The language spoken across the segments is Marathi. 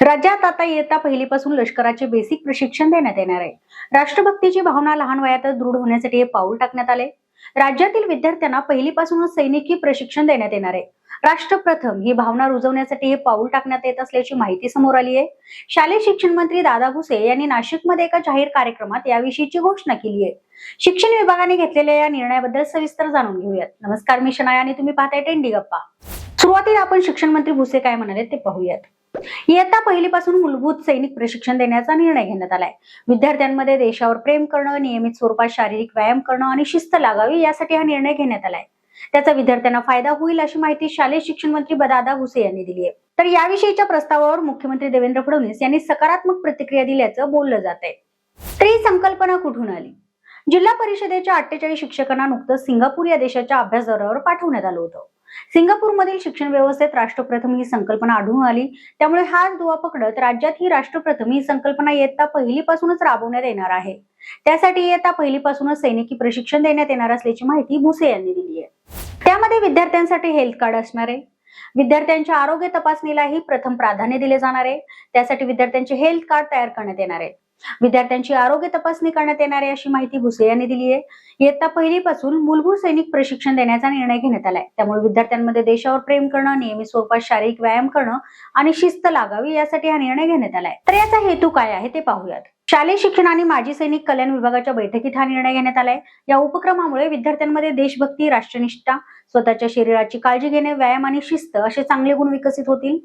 राज्यात आता इयत्ता पहिलीपासून लष्कराचे बेसिक प्रशिक्षण देण्यात येणार आहे. राष्ट्रभक्तीची भावना लहान वयातच दृढ होण्यासाठी हे पाऊल टाकण्यात आले. राज्यातील विद्यार्थ्यांना पहिलीपासूनच सैनिकी प्रशिक्षण देण्यात येणार आहे. राष्ट्रप्रथम ही भावना रुजवण्यासाठी हे पाऊल टाकण्यात येत असल्याची माहिती समोर आली आहे. शालेय शिक्षण मंत्री दादा भुसे यांनी नाशिकमध्ये एका जाहीर कार्यक्रमात याविषयीची घोषणा केली आहे. शिक्षण विभागाने घेतलेल्या या निर्णयाबद्दल सविस्तर जाणून घेऊयात. नमस्कार मी शनाया आणि तुम्ही पाहताय टेंडी गप्पा. सुरुवातीला आपण शिक्षण मंत्री भुसे काय म्हणाले ते पाहूयात. इयत्ता पहिलीपासून मूलभूत सैनिक प्रशिक्षण देण्याचा निर्णय घेण्यात आलाय. विद्यार्थ्यांमध्ये देशावर प्रेम करणं नियमित स्वरूपात शारीरिक व्यायाम करणं आणि शिस्त लागावी यासाठी हा निर्णय घेण्यात आलाय. त्याचा विद्यार्थ्यांना फायदा होईल अशी माहिती शालेय शिक्षण मंत्री बदादा भुसे यांनी दिली आहे. तर याविषयीच्या प्रस्तावावर मुख्यमंत्री देवेंद्र फडणवीस यांनी सकारात्मक प्रतिक्रिया दिल्याचं बोललं जात आहे. तर ही संकल्पना कुठून आली? जिल्हा परिषदेच्या अठ्ठेचाळीस शिक्षकांना नुकतंच सिंगापूर या देशाच्या अभ्यास दौऱ्यावर पाठवण्यात आलं होतं. सिंगापूरमधील शिक्षण व्यवस्थेत राष्ट्रप्रथम ही संकल्पना आढळून आली. त्यामुळे हाच दुवा पकडत राज्यात ही राष्ट्रप्रथम ही संकल्पना इयत्ता पहिलीपासूनच राबवण्यात येणार आहे. त्यासाठी इयत्ता पहिलीपासूनच सैनिकी प्रशिक्षण देण्यात येणार असल्याची माहिती भुसे यांनी दिली आहे. त्यामध्ये विद्यार्थ्यांसाठी हेल्थ कार्ड असणार आहे. विद्यार्थ्यांच्या आरोग्य तपासणीलाही प्रथम प्राधान्य दिले जाणार आहे. त्यासाठी विद्यार्थ्यांचे हेल्थ कार्ड तयार करण्यात येणार आहे. विद्यार्थ्यांची आरोग्य तपासणी करण्यात येणार आहे अशी माहिती भुसे यांनी दिली आहे. इयत्ता पहिलीपासून मूलभूत सैनिक प्रशिक्षण देण्याचा निर्णय घेण्यात आलाय. त्यामुळे विद्यार्थ्यांमध्ये देशावर प्रेम करणं नियमित स्वरूपात शारीरिक व्यायाम करणं आणि शिस्त लागावी यासाठी हा निर्णय घेण्यात आलाय. तर याचा हेतू काय आहे ते पाहूयात. शालेय शिक्षण आणि माजी सैनिक कल्याण विभागाच्या बैठकीत हा निर्णय घेण्यात आलाय. या उपक्रमामुळे विद्यार्थ्यांमध्ये देशभक्ती राष्ट्रनिष्ठा स्वतःच्या शरीराची काळजी घेणे व्यायाम आणि शिस्त असे चांगले गुण विकसित होतील.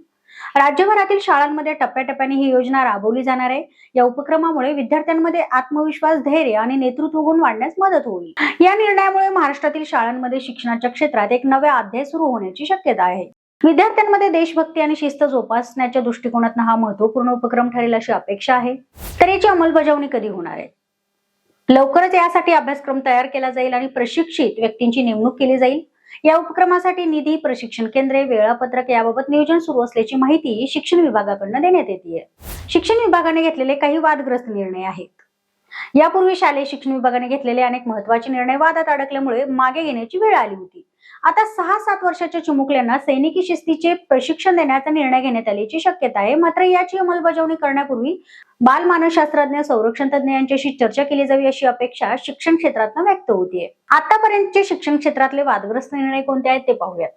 राज्यभरातील शाळांमध्ये टप्प्याटप्प्याने ही योजना राबवली जाणार आहे. या उपक्रमामुळे विद्यार्थ्यांमध्ये आत्मविश्वास धैर्य आणि नेतृत्व गुण वाढण्यास मदत होईल. या निर्णयामुळे महाराष्ट्रातील शाळांमध्ये शिक्षणाच्या क्षेत्रात एक नवा अध्याय सुरू होण्याची शक्यता आहे. विद्यार्थ्यांमध्ये देशभक्ती आणि शिस्त जोपासण्याच्या दृष्टिकोनातून हा महत्त्वपूर्ण उपक्रम ठरेल अशी अपेक्षा आहे. तर याची अंमलबजावणी कधी होणार आहे? लवकरच यासाठी अभ्यासक्रम तयार केला जाईल आणि प्रशिक्षित व्यक्तींची नेमणूक केली जाईल. या उपक्रमासाठी निधी प्रशिक्षण केंद्रे वेळापत्रक याबाबत नियोजन सुरू असल्याची माहिती शिक्षण विभागाकडनं देण्यात येते शिक्षण विभागाने घेतलेले काही वादग्रस्त निर्णय आहेत. यापूर्वी शालेय शिक्षण विभागाने घेतलेले अनेक महत्त्वाचे निर्णय वादात अडकल्यामुळे मागे घेण्याची वेळ आली होती. आता सहा सात वर्षाच्या चिमुकल्यांना सैनिकी शिस्तीचे प्रशिक्षण देण्याचा निर्णय घेण्यात आल्याची शक्यता आहे. मात्र याची अंमलबजावणी करण्यापूर्वी बालमानसशास्त्रज्ञ संरक्षण तज्ञ यांच्याशी चर्चा केली जावी अशी अपेक्षा शिक्षण क्षेत्रातनं व्यक्त होतीये. आतापर्यंतचे शिक्षण क्षेत्रातले वादग्रस्त निर्णय कोणते आहेत ते पाहूयात.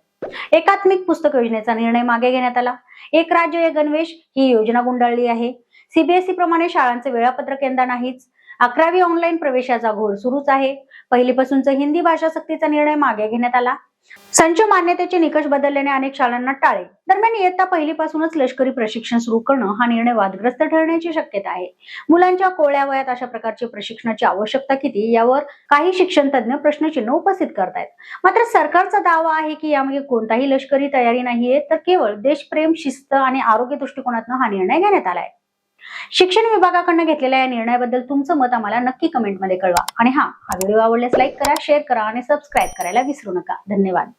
एकात्मिक पुस्तक योजनेचा निर्णय मागे घेण्यात आला. एक राज्य एक गणवेश ही योजना गुंडाळली आहे. सीबीएसई प्रमाणे शाळांचे वेळापत्रक यंदा नाहीच. अकरावी ऑनलाईन प्रवेशाचा घोळ सुरूच आहे. पहिलीपासूनचा हिंदी भाषा सक्तीचा निर्णय मागे घेण्यात आला. संच मान्यतेचे निकष बदलल्याने अनेक शाळांना टाळे. दरम्यान इयत्ता पहिलीपासूनच लष्करी प्रशिक्षण सुरू करणं हा निर्णय वादग्रस्त ठरण्याची शक्यता आहे. मुलांच्या कोळ्या वयात अशा प्रकारचे प्रशिक्षणाची आवश्यकता किती यावर काही शिक्षण तज्ज्ञ प्रश्नचिन्ह उपस्थित करतायत. मात्र सरकारचा दावा आहे की यामध्ये कोणताही लष्करी तयारी नाहीये तर केवळ देशप्रेम शिस्त आणि आरोग्य दृष्टिकोनातून हा निर्णय घेण्यात आलाय. शिक्षण विभागाकडनं घेतलेल्या या निर्णयाबद्दल तुमचं मत आम्हाला नक्की कमेंटमध्ये कळवा. आणि हा हा व्हिडिओ आवडल्यास लाईक करा शेअर करा आणि सबस्क्राईब करायला विसरू नका. धन्यवाद.